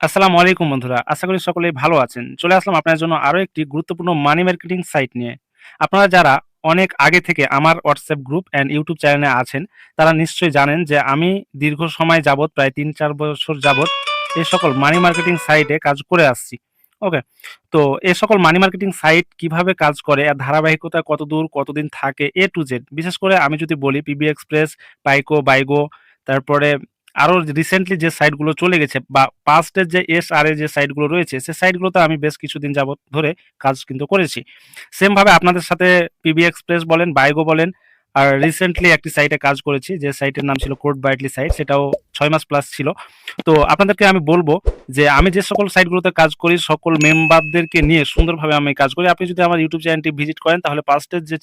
আসসালামু আলাইকুম বন্ধুরা। আশা করি সকলেই ভালো আছেন। চলে আসলাম আপনার জন্য আরও একটি গুরুত্বপূর্ণ মানি মার্কেটিং সাইট নিয়ে। আপনারা যারা অনেক আগে থেকে আমার হোয়াটসঅ্যাপ গ্রুপ অ্যান্ড ইউটিউব চ্যানেলে আছেন, তারা নিশ্চয়ই জানেন যে আমি দীর্ঘ সময় যাবৎ প্রায় ৩-৪ বছর যাবৎ এই সকল মানি মার্কেটিং সাইটে কাজ করে আসছি। ওকে? তো এ সকল মানি মার্কেটিং সাইট কীভাবে কাজ করে, এর ধারাবাহিকতা কতদূর, কতদিন থাকে এ টু জেড বিশেষ করে আমি যদি বলি পিবি এক্সপ্রেস, পাইকো, বাইগো তারপরে আরও রিসেন্টলি যে সাইটগুলো চলে গেছে বা পাস্ট এর যে এসআরএ যে সাইটগুলো রয়েছে, সে সাইটগুলোতে আমি বেশ কিছুদিন যাবৎ ধরে কাজ কিন্তু করেছি। সেম ভাবে আপনাদের সাথে পিবি এক্সপ্রেস বলেন, বাইগো বলেন আর রিসেন্টলি একটি সাইটে কাজ করেছি যে সাইটের নাম ছিল কোড বাইটলি সাইট সেটাও ছয় মাস প্লাস ছিল। তো আপনাদেরকে আমি বলব যে আমি যে সকল সাইটগুলোতে কাজ করি সকল মেম্বারদেরকে নিয়ে সুন্দরভাবে আমি কাজ করি। আপনি যদি আমার ইউটিউব চ্যানেলটি ভিজিট করেন তাহলে পাস্ট এর যে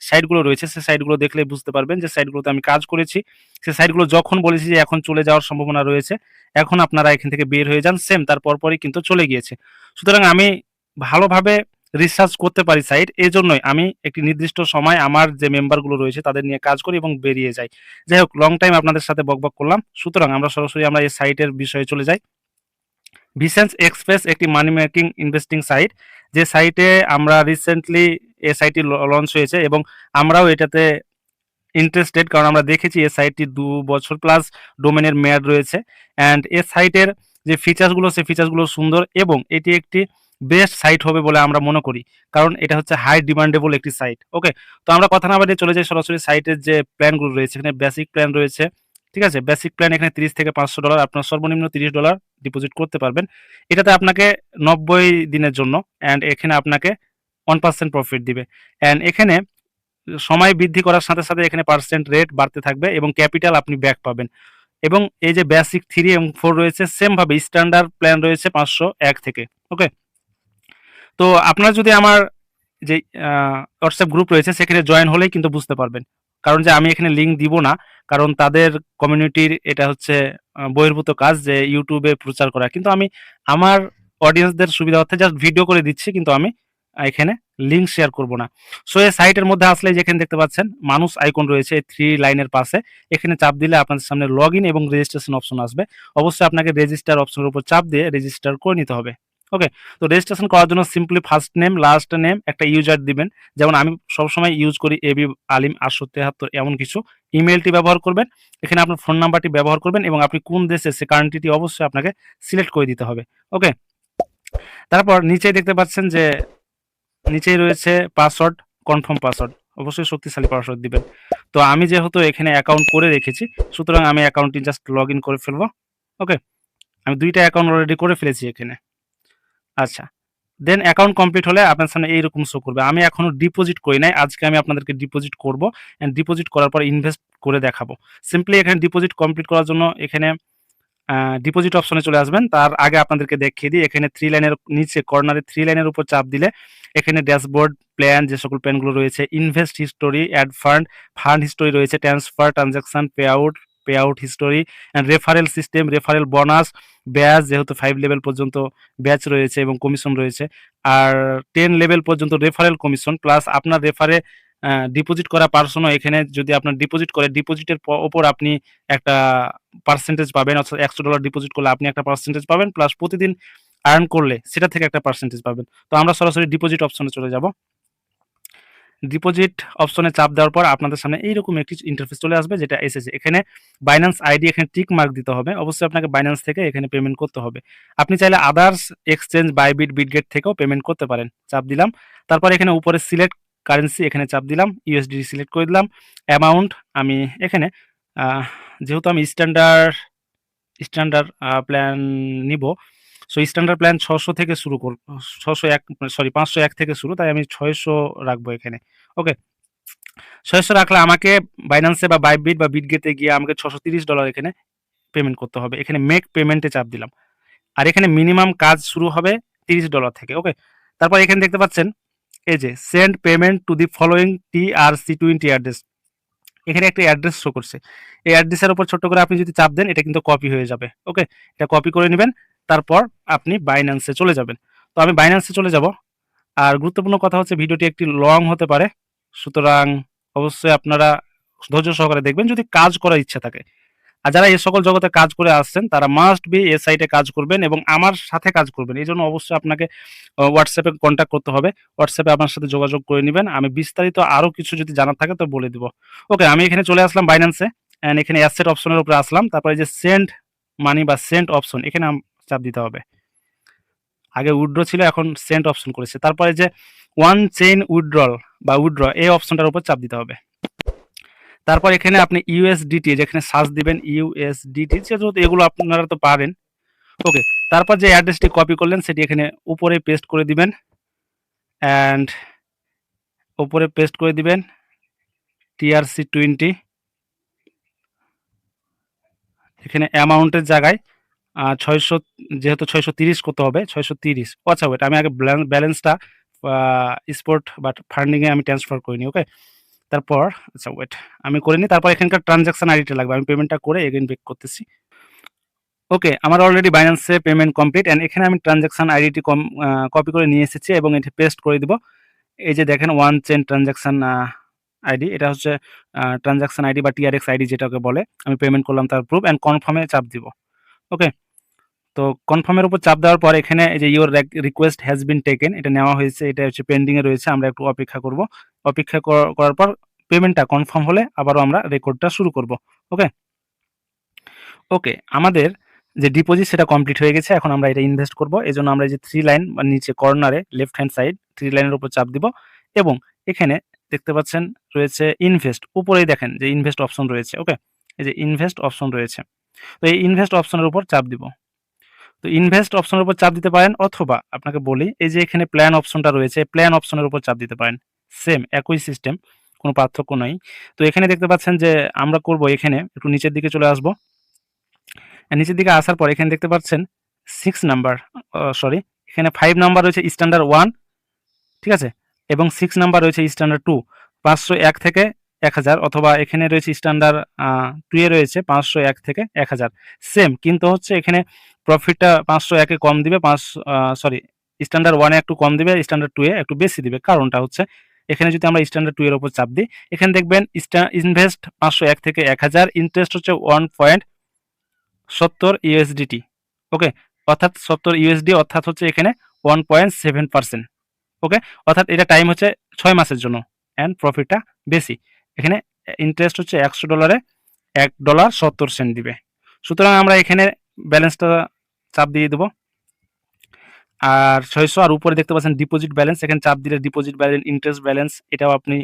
সাইটগুলো রয়েছে সে সাইটগুলো দেখলে বুঝতে পারবেন যে সাইটগুলোতে আমি কাজ করেছি। সে সাইটগুলো যখন বলেছি যে এখন চলে যাওয়ার সম্ভাবনা রয়েছে, এখন আপনারা এখান থেকে বের হয়ে যান। সেম তার পরপরই কিন্তু চলে গিয়েছে। সুতরাং আমি ভালোভাবে রিসার্চ করতে পারি সাইট। এই জন্যই আমি একটি নির্দিষ্ট সময় আমার যে মেম্বারগুলো রয়েছে তাদের নিয়ে কাজ করি এবং বেরিয়ে যাই। যাই হোক লং টাইম আপনাদের সাথে বকবক করলাম। সুতরাং আমরা সরাসরি আমরা এই সাইটের বিষয়ে চলে যাই। ভিসেন্স এক্সপ্রেস একটি মানি মেকিং ইনভেস্টিং সাইট। যে সাইটে আমরা রিসেন্টলি এ সাইটটি ল লঞ্চ হয়েছে এবং আমরাও এটাতে ইন্টারেস্টেড কারণ আমরা দেখেছি এই সাইটটি দু বছর প্লাস ডোমেনের মেয়াদ রয়েছে। অ্যান্ড এ সাইটের যে ফিচারসগুলো সে ফিচারসগুলো সুন্দর এবং এটি একটি বেস্ট সাইট হবে বলে আমরা মনে করি। কারণ এটা হচ্ছে হাই ডিমান্ডেবল একটি সাইট। ওকে? তো আমরা কথা না বাড়িয়ে চলে যাই সরাসরি সাইটের যে প্ল্যানগুলো রয়েছে। এখানে বেসিক প্ল্যান রয়েছে। ঠিক আছে? বেসিক প্ল্যান এখানে ৩০ থেকে $৫০০ আপনার সর্বনিম্ন $৩০ ডিপোজিট করতে পারবেন। এটাতে আপনাকে ৯০ দিনের জন্য অ্যান্ড এখানে আপনাকে 1% প্রফিট দিবে। অ্যান্ড এখানে সময় বৃদ্ধি করার সাথে, সাথে এখানে পার্সেন্ট রেট বাড়তে থাকবে এবং ক্যাপিটাল আপনি ব্যাক পাবেন। এবং এই যে বেসিক থ্রি এবং ফোর রয়েছে সেমভাবে স্ট্যান্ডার্ড প্ল্যান রয়েছে ৫০১ থেকে। ওকে? তো আপনারা যদি আমার যে হোয়াটসঅ্যাপ গ্রুপ রয়েছে সেখানে জয়েন হলেই কিন্তু বুঝতে পারবেন। কারণ যে আমি এখানে লিঙ্ক দিব না। কারণ তাদের কমিউনিটির এটা হচ্ছে বহির্ভূত কাজ যে ইউটিউবে প্রচার করা। কিন্তু আমি আমার অডিয়েন্সদের সুবিধার্থে জাস্ট ভিডিও করে দিচ্ছি কিন্তু আমি এখানে লিঙ্ক শেয়ার করব না। সো এই সাইটের মধ্যে আসলেই যেখানে দেখতে পাচ্ছেন মানুষ আইকন রয়েছে এই 3 লাইনের পাশে। এখানে চাপ দিলে আপনাদের সামনে লগইন এবং রেজিস্ট্রেশন অপশন আসবে। অবশ্যই আপনাকে রেজিস্টার অপশনের উপর চাপ দিয়ে রেজিস্টার করে নিতে হবে। ওকে? তো রেজিস্ট্রেশন করার জন্য simply first name, last name, একটা ইউজার দিবেন। যেমন আমি সবসময় ইউজ করি এবি আলিম ৮৭৩ এমন কিছু। ইমেলটি ব্যবহার করবেন। এখানে আপনার ফোন নাম্বারটি ব্যবহার করবেন এবং আপনি কোন দেশে সে কান্ট্রিটি অবশ্যই আপনাকে সিলেক্ট করে দিতে হবে। ওকে? তারপর নিচে দেখতে পাচ্ছেন যে নিচেই রয়েছে পাসওয়ার্ড, কনফার্ম পাসওয়ার্ড। অবশ্যই শক্তিশালী পাসওয়ার্ড দিবেন। তো আমি যেহেতু এখানে অ্যাকাউন্ট করে রেখেছি, সুতরাং আমি অ্যাকাউন্টটি জাস্ট লগইন করে ফেলব ওকে? আমি দুইটা অ্যাকাউন্ট অলরেডি করে ফেলেছি এখানে। আচ্ছা। দেন অ্যাকাউন্ট কমপ্লিট হলে আপনার সামনে এইরকম শো করবে। আমি এখনও ডিপোজিট করি নাই। আজকে আমি আপনাদেরকে ডিপোজিট করব। অ্যান্ড ডিপোজিট করার পর ইনভেস্ট করে দেখাবো। সিম্পলি এখানে ডিপোজিট কমপ্লিট করার জন্য এখানে ডিপোজিট অপশনে চলে আসবেন। তার আগে আপনাদেরকে দেখিয়ে দিই এখানে থ্রি লাইনের নিচে কর্নারে থ্রি লাইনের উপর চাপ দিলে এখানে ড্যাশবোর্ড, প্ল্যান যে সকল প্ল্যানগুলো রয়েছে, invest history, add fund, fund history রয়েছে, transfer, transaction, pay out, pay out history referral system, referral bonus, batch যেহেতু ফাইভ লেভেল পর্যন্ত ব্যাচ রয়েছে এবং কমিশন রয়েছে। আর টেন লেভেল পর্যন্ত রেফারেল কমিশন প্লাস আপনার রেফারে ডিপোজিট করা পারসনও এখানে যদি আপনার ডিপোজিট করে ডিপোজিটের প উপর আপনি একটা পার্সেন্টেজ পাবেন। অর্থাৎ $১০০ ডিপোজিট করলে আপনি একটা পার্সেন্টেজ পাবেন প্লাস প্রতিদিন আর্ন করলে সেটা থেকে একটা পার্সেন্টেজ পাবেন। তো আমরা সরাসরি ডিপোজিট অপশনে চলে যাব। ডিপোজিট অপশনে চাপ দেওয়ার পর আপনাদের সামনে এইরকম একটি ইন্টারফেস চলে আসবে যেটা এসেছে। এখানে বাইন্যান্স আইডি এখানে টিক মার্ক দিতে হবে। অবশ্যই আপনাকে বাইন্যান্স থেকে এখানে পেমেন্ট করতে হবে। আপনি চাইলে আদার্স এক্সচেঞ্জ বাইবিট, বিটগেট থেকেও পেমেন্ট করতে পারেন। চাপ দিলাম। তারপর এখানে উপরে সিলেক্ট কারেন্সি এখানে চাপ দিলাম। ইউএসডি সিলেক্ট করে দিলাম। অ্যামাউন্ট আমি এখানে যেহেতু আমি স্ট্যান্ডার্ড স্ট্যান্ডার্ড প্ল্যান নিব। সো স্ট্যান্ডার্ড প্ল্যান ছশো থেকে শুরু করব। ছশো এক সরি ৫০১ থেকে শুরু, তাই আমি ৬০০ রাখব এখানে। ওকে? ৬০০ রাখলে আমাকে বাইন্যান্সে বা বাইবিট বা বিটগেটে গিয়ে আমাকে $৬৩০ এখানে পেমেন্ট করতে হবে। এখানে মেক পেমেন্টে চাপ দিলাম। আর এখানে মিনিমাম কাজ শুরু হবে $৩০ থেকে। ওকে? তারপর এখানে দেখতে পাচ্ছেন এই যে send payment to the following TRC20 address. এখানে একটা অ্যাড্রেস শো করছে। এই অ্যাড্রেসের উপর ছোট্ট করে আপনি যদি চাপ দেন, এটা কিন্তু কপি হয়ে যাবে। ওকে? এটা কপি করে নেবেন, তারপর আপনি বাইন্যান্সে চলে যাবেন। তো আমি বাইন্যান্সে চলে যাব। আর গুরুত্বপূর্ণ কথা হচ্ছে, ভিডিওটি একটি লং হতে পারে। সুতরাং অবশ্যই আপনারা ধৈর্য সহকারে দেখবেন যদি কাজ করার ইচ্ছা থাকে। আর যারা এই সকল জগতে কাজ করে আসছেন, তারা মাস্ট বি এ সাইটে কাজ করবেন এবং আমার সাথে কাজ করবেন। এই জন্য অবশ্যই আপনাকে হোয়াটসঅ্যাপে কন্ট্যাক্ট করতে হবে। হোয়াটসঅ্যাপে আমার সাথে যোগাযোগ করে নেবেন। আমি বিস্তারিত আরও কিছু যদি জানার থাকে, তো বলে দিব। ওকে আমি এখানে চলে আসলাম বাইন্যান্সে অ্যান্ড এখানে অ্যাসেট অপশনের উপরে আসলাম। তারপরে যে সেন্ট মানি বা সেন্ট অপশন এখানে চাপ দিতে হবে। আগে উইড্রো ছিল, এখন সেন্ট অপশন করেছে। তারপরে যে ওয়ান চেইন উইড্রল বা উইড্র এই অপশনটার উপর চাপ দিতে হবে। তারপর এখানে আপনি ইউএসডিটি যেখানে সার্চ দিবেন ইউএসডিটি যেহেতু এগুলো আপনারা তো পারেন ওকে তারপর যে অ্যাড্রেসটি কপি করলেন, সেটি এখানে উপরে পেস্ট করে দিবেন। অ্যান্ড উপরে পেস্ট করে দিবেন টিআরসি টোয়েন্টি এখানে অ্যামাউন্টের জায়গায় ছয়শো, যেহেতু ছয়শো তিরিশ করতে হবে, ছয়শো তিরিশ। আচ্ছা ওয়েট আমি আগে ব্যালেন্সটা স্পোর্ট বাট ফান্ডিংয়ে আমি ট্রান্সফার করিনি ওকে তারপর আচ্ছা ওয়েট আমি করিনি তারপর এখানকার ট্রানজাকশন আইডিটা লাগবে। আমি পেমেন্টটা করে এগেন বেক করতেছি। ওকে আমার অলরেডি বাইন্যান্সে পেমেন্ট কমপ্লিট অ্যান্ড এখানে আমি ট্রানজাকশন আইডিটি কম কপি করে নিয়ে এসেছি এবং এটি পেস্ট করে দিব। এই যে দেখেন ওয়ান চেন ট্রানজাকশন আইডি এটা হচ্ছে ট্রানজাকশন আইডি বা টিআরএক্স আইডি যেটাকে বলে। আমি পেমেন্ট করলাম তার প্রুফ অ্যান্ড কনফার্মে চাপ দিব। ওকে তো কনফার্মের উপর চাপ দেওয়ার পর এখানে এই যে your request has been taken এটা নেওয়া হয়েছে, এটা হচ্ছে পেন্ডিংয়ে রয়েছে, আমরা একটু অপেক্ষা করব। অপেক্ষা করার পর পেমেন্টটা কনফার্ম হলে আবারও আমরা রেকর্ডটা শুরু করব ওকে ওকে আমাদের যে ডিপোজিট সেটা কমপ্লিট হয়ে গেছে, এখন আমরা এটা ইনভেস্ট করব। এই জন্য আমরা যে থ্রি লাইন বা নিচে কর্নারে লেফট হ্যান্ড সাইড থ্রি লাইনের উপর চাপ দিব এবং এখানে দেখতে পাচ্ছেন রয়েছে ইনভেস্ট উপরেই দেখেন যে ইনভেস্ট অপশন রয়েছে ওকে এই যে ইনভেস্ট অপশন রয়েছে। তো এই ইনভেস্ট অপশনের উপর চাপ দিব। তো ইনভেস্ট অপশনের উপর চাপ দিতে পারেন অথবা আপনাকে বলি, এই যে এখানে প্ল্যান অপশনটা রয়েছে প্ল্যান অপশনের উপর চাপ দিতে পারেন। সেম একই সিস্টেম কোনো পার্থক্য নাই। তো এখানে দেখতে পাচ্ছেন যে আমরা করব এখানে, একটু নিচের দিকে চলে আসব। নিচের দিকে আসার পর এখানে দেখতে পাচ্ছেন সিক্স নাম্বার সরি এখানে ফাইভ নাম্বার রয়েছে স্ট্যান্ডার্ড ওয়ান ঠিক আছে? এবং সিক্স নাম্বার রয়েছে স্ট্যান্ডার্ড টু পাঁচশো এক থেকে এক হাজার, অথবা এখানে রয়েছে স্ট্যান্ডার্ড টু এ রয়েছে পাঁচশো এক থেকে এক হাজার। সেম কিন্তু হচ্ছে এখানে প্রফিটটা পাঁচশো একে কম দিবে, পাঁচ সরি স্ট্যান্ডার্ড ওয়ানে একটু কম দিবে স্ট্যান্ডার্ড টু এ একটু বেশি দিবে। কারণটা হচ্ছে এখানে যদি আমরা স্ট্যান্ডার্ড টু এর উপর চাপ দিই, এখানে দেখবেন ইনভেস্ট পাঁচশো এক থেকে এক হাজার ইন্টারেস্ট হচ্ছে ওয়ান পয়েন্ট সত্তর ইউএসডিটি ওকে অর্থাৎ সত্তর ইউএসডি অর্থাৎ হচ্ছে এখানে one point seven percent okay অর্থাৎ এটা টাইম হচ্ছে ছয় মাসের জন্য অ্যান্ড প্রফিটটা বেশি। এখানে ইন্টারেস্ট হচ্ছে একশো ডলারে এক ডলার সত্তর সেন্ট দিবে। সুতরাং আমরা এখানে ব্যালেন্সটা চাপ দিয়ে দেবো। আর ছয়শো আর উপরে দেখতে পাচ্ছেন ডিপোজিট ব্যালেন্স এখানে চাপ দিলে ডিপোজিট ব্যালেন্স ইন্টারেস্ট ব্যালেন্স এটাও আপনি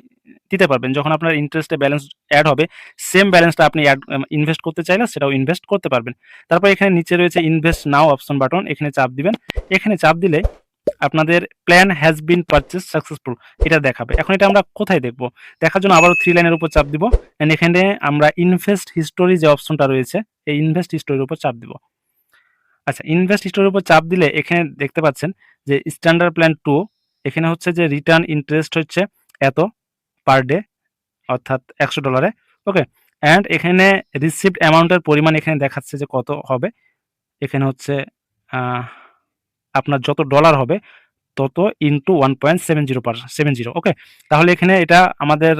দিতে পারবেন। যখন আপনার ইন্টারেস্টে ব্যালেন্স অ্যাড হবে সেম ব্যালেন্সটা আপনি অ্যাড ইনভেস্ট করতে চাইলে সেটাও ইনভেস্ট করতে পারবেন। তারপর এখানে নিচে রয়েছে ইনভেস্ট নাও অপশন বাটন এখানে চাপ দিবেন। এখানে চাপ দিলে আপনাদের plan has been purchase successful এটা দেখাবে। এখন এটা আমরা কোথায় দেখব? দেখার জন্য আবারও থ্রি লাইনের উপর চাপ দিব। এখানে আমরা ইনভেস্ট হিস্টোরি যে অপশনটা রয়েছে, এই ইনভেস্ট হিস্টোরির উপর চাপ দিব। আচ্ছা ইনভেস্ট স্টোরের উপর চাপ দিলে এখানে দেখতে পাচ্ছেন যে স্ট্যান্ডার্ড প্ল্যান টু এখানে হচ্ছে যে রিটার্ন ইন্টারেস্ট হচ্ছে এত পার ডে অর্থাৎ একশো ডলারে ওকে অ্যান্ড এখানে রিসিভড অ্যামাউন্টের পরিমাণ এখানে দেখাচ্ছে যে কত হবে। এখানে হচ্ছে আপনার যত ডলার হবে তত into one point seven zero seven zero okay তাহলে এখানে এটা আমাদের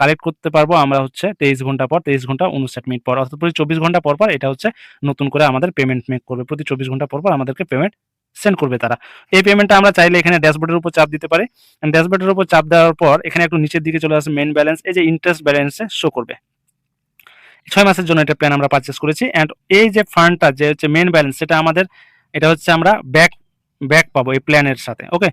কালেক্ট করতে পারব আমরা হচ্ছে তেইশ ঘণ্টা পর, তেইশ ঘণ্টা উনষাট মিনিট পর, অর্থাৎ প্রতি চব্বিশ ঘণ্টা পর পর এটা হচ্ছে নতুন করে আমাদের পেমেন্ট মেক করবে। প্রতি চব্বিশ ঘণ্টা পর পর আমাদেরকে পেমেন্ট সেন্ড করবে তারা। এই পেমেন্টটা আমরা চাইলে এখানে ড্যাশবোর্ডের উপর চাপ দিতে পারি। ড্যাশবোর্ডের উপর চাপ দেওয়ার পর এখানে একটু নিচের দিকে চলে আসে মেন ব্যালেন্স এই যে ইন্টারেস্ট ব্যালেন্সে শো করবে। ছয় মাসের জন্য এটা প্ল্যান আমরা পারচেস করেছি। অ্যান্ড এই যে ফান্ডটা যে হচ্ছে মেন ব্যালেন্স সেটা আমাদের, এটা হচ্ছে আমরা ব্যাক ব্যাক পাবো এই প্ল্যানের সাথে ওকে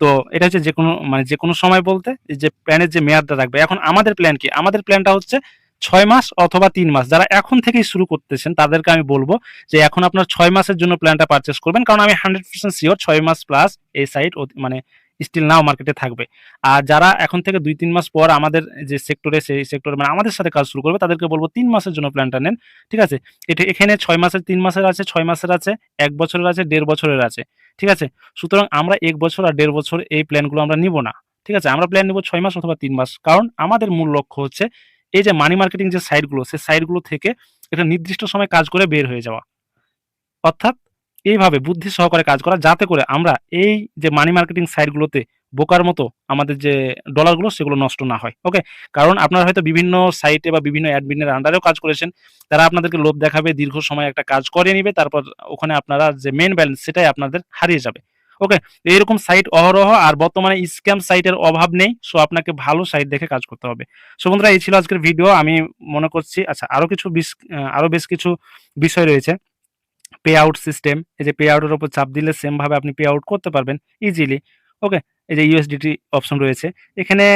তো এটা হচ্ছে যে কোনো মানে যে কোনো সময় বলতে যে প্ল্যানের যে মেয়াদটা থাকবে, এখন আমাদের প্ল্যান কি? আমাদের প্ল্যানটা হচ্ছে ছয় মাস অথবা তিন মাস। যারা এখন থেকেই শুরু করতেছেন, তাদেরকে আমি বলব যে এখন আপনার ছয় মাসের জন্য প্ল্যানটা পারচেস করবেন, কারণ আমি হান্ড্রেড পার্সেন্ট শিওর ছয় মাস প্লাস এই সাইট মানে স্টিল নাও মার্কেটে থাকবে। আর যারা এখন থেকে দুই, তিন মাস পর আমাদের যে সেক্টরে সেই সেক্টরে মানে আমাদের সাথে কাজ শুরু করবে, তাদেরকে বলব তিন মাসের জন্য প্ল্যানটা নেন, ঠিক আছে? এটা এখানে ছয় মাসের, তিন মাসের আছে, ছয় মাসের আছে, এক বছরের আছে, দেড় বছরের আছে, ঠিক আছে? সুতরাং আমরা এক বছর আর দেড় বছর এই প্ল্যানগুলো আমরা নিব না, ঠিক আছে? আমরা প্ল্যান নিব ছয় মাস অথবা তিন মাস, কারণ আমাদের মূল লক্ষ্য হচ্ছে এই যে মানি মার্কেটিং যে সাইটগুলো সেই সাইটগুলো থেকে একটা নির্দিষ্ট সময় কাজ করে বের হয়ে যাওয়া। অর্থাৎ এইভাবে বুদ্ধি সহকারে কাজ করা যাতে করে আমরা এই যে মানি মার্কেটিং সাইটগুলোতে বোকার মতো আমাদের যে ডলারগুলো সেগুলো নষ্ট না হয়। ওকে? কারণ আপনারা হয়তো বিভিন্ন সাইটে বা বিভিন্ন অ্যাডমিনের আন্ডারেও কাজ করেছেন। তারা আপনাদেরকে লোভ দেখাবে, দীর্ঘ সময় একটা কাজ করে নিবে। তারপর ওখানে আপনারা যে মেন ব্যালেন্স সেটাই আপনাদের হারিয়ে যাবে। ওকে? এরকম সাইট অহরহ আর বর্তমানে স্ক্যাম সাইটের অভাব নেই। সো আপনাকে ভালো সাইট দেখে কাজ করতে হবে। সো বন্ধুরা এই ছিল আজকের ভিডিও। আমি মনে করছি আচ্ছা আরও কিছু বিস আ আরও বেশ কিছু বিষয় রয়েছে। পে আউট সিস্টেম এই যে পে আউটের উপর চাপ দিলে সেমভাবে আপনি পে আউট করতে পারবেন ইজিলি। ওকে? এই যে ইউএসডিটি অপশন রয়েছে। এখানে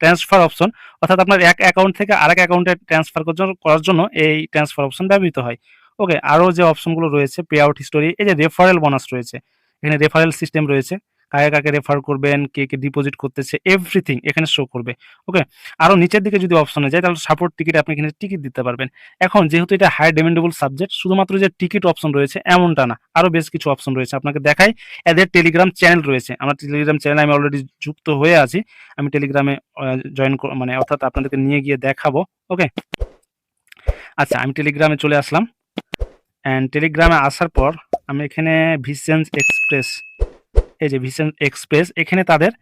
ট্রান্সফার অপশন অর্থাৎ আপনার এক অ্যাকাউন্ট থেকে আরেক অ্যাকাউন্টে ট্রান্সফার করার জন্য এই ট্রান্সফার অপশন ব্যবহৃত হয়। ওকে? আরও যে অপশনগুলো রয়েছে পে আউট হিস্টোরি এই যে রেফারেল বোনাস রয়েছে। এখানে রেফারেল সিস্টেম রয়েছে। কাকে, কাকে রেফার করবেন, কে, কে ডিপোজিট করতেছে এভরিথিং এখানে শো করবে। ওকে? আরও নিচের দিকে যদি অপশনে যায় তাহলে সাপোর্ট টিকিট আপনি এখানে টিকিট দিতে পারবেন। এখন যেহেতু এটা হাই ডিমান্ডেবল সাবজেক্ট শুধুমাত্র যে টিকিট অপশন রয়েছে এমনটা না। আরও বেশ কিছু অপশন রয়েছে। আপনাকে দেখাই এদের টেলিগ্রাম চ্যানেল রয়েছে। আমার টেলিগ্রাম চ্যানেলে আমি অলরেডি যুক্ত হয়ে আছি। আমি টেলিগ্রামে জয়েন মানে অর্থাৎ আপনাদেরকে নিয়ে গিয়ে দেখাবো। ওকে? আচ্ছা আমি টেলিগ্রামে চলে আসলাম। অ্যান্ড টেলিগ্রামে আসার পর আমি এখানে ভিসেন্স এক্সপ্রেস এই যে ভিসেন্স এক্সপ্রেস এখানে তাদের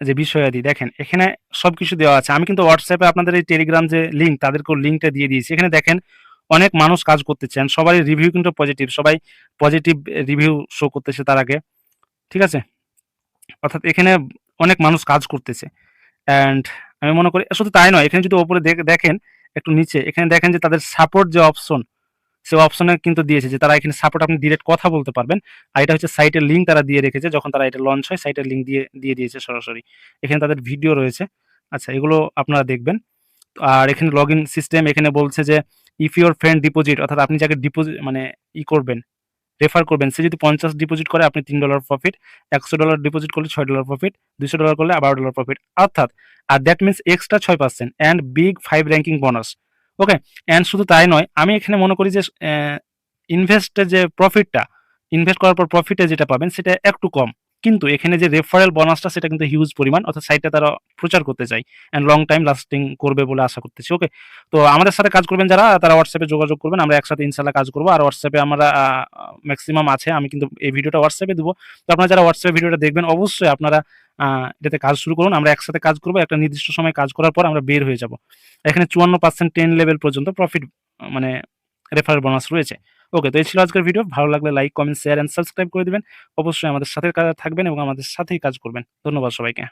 যে বিষয়াদি, দেখেন, এখানে সবকিছু দেওয়া আছে। আমি কিন্তু হোয়াটসঅ্যাপে আপনাদের এই টেলিগ্রাম যে লিঙ্ক তাদেরকেও লিঙ্কটা দিয়ে দিয়েছি। এখানে দেখেন, অনেক মানুষ কাজ করতেছেন। সবারই রিভিউ কিন্তু পজিটিভ। সবাই পজিটিভ রিভিউ শো করতেছে তার আগে। ঠিক আছে? অর্থাৎ এখানে অনেক মানুষ কাজ করতেছে। অ্যান্ড আমি মনে করি, শুধু তাই নয়, এখানে যদি ওপরে দেখ, দেখেন, একটু নিচে, এখানে দেখেন যে তাদের সাপোর্ট যে অপশন সে অপশনে কিন্তু দিয়েছে যে তারা এখানে সাপোর্ট আপনি ডিরেক্ট কথা বলতে পারবেন। আর এটা হচ্ছে সাইটের লিঙ্ক তারা দিয়ে রেখেছে যখন তারা এটা লঞ্চ হয় সাইটের লিঙ্ক দিয়ে দিয়ে দিয়েছে সরাসরি। এখানে তাদের ভিডিও রয়েছে। আচ্ছা এগুলো আপনারা দেখবেন। আর এখানে লগইন সিস্টেম এখানে বলছে যে ইফ ইউর ফ্রেন্ড ডিপোজিট অর্থাৎ আপনি যাকে ডিপোজিট মানে ই করবেন, রেফার করবেন সে যদি ৫০ ডিপোজিট করে আপনি তিন ডলার প্রফিট, $১০০ ডিপোজিট করলে ছয় ডলার প্রফিট, $২০০ করলে $১২ প্রফিট। অর্থাৎ আর দ্যাট মিনস এক্সট্রা ছয় percent and big five ranking bonus. Okay? And শুধু তাই নয় আমি এখানে মনে করি যে ইনভেস্টের যে প্রফিটটা, ইনভেস্ট করার পর প্রফিটে যেটা পাবেন সেটা একটু কম। কিন্তু এখানে যে রেফারেল বোনাসটা সেটা কিন্তু হিউজ পরিমাণ, অর্থাৎ সাইটটা তারা প্রচার করতে চায়। অ্যান্ড লং টাইম লাস্টিং করবে বলে আশা করতেছি। ওকে? তো আমাদের সাথে কাজ করবেন যারা, তারা হোয়াটসঅ্যাপে যোগাযোগ করবেন। আমরা একসাথে ইনশাআল্লাহ কাজ করব। আর হোয়াটসঅ্যাপে আমরা ম্যাক্সিমাম আছে। আমি কিন্তু এই ভিডিওটা হোয়াটসঅ্যাপে দিব। তো আপনারা যারা এ ভিডিওটা দেখবেন, অবশ্যই আপনারা এটাতে কাজ শুরু করুন। আমরা একসাথে কাজ করব, একটা নির্দিষ্ট সময় কাজ করার পর আমরা বের হয়ে যাব। এখানে 54% 10 লেভেল পর্যন্ত প্রফিট মানে রেফারেল বোনাস রয়েছে। ওকে তো এই ছিল আজকের ভিডিও। ভালো লাগলে like, comment, share and subscribe করে দেবেন অবশ্যই আমাদের সাথে থাকবেন এবং আমাদের সাথেই কাজ করবেন। ধন্যবাদ সবাইকে।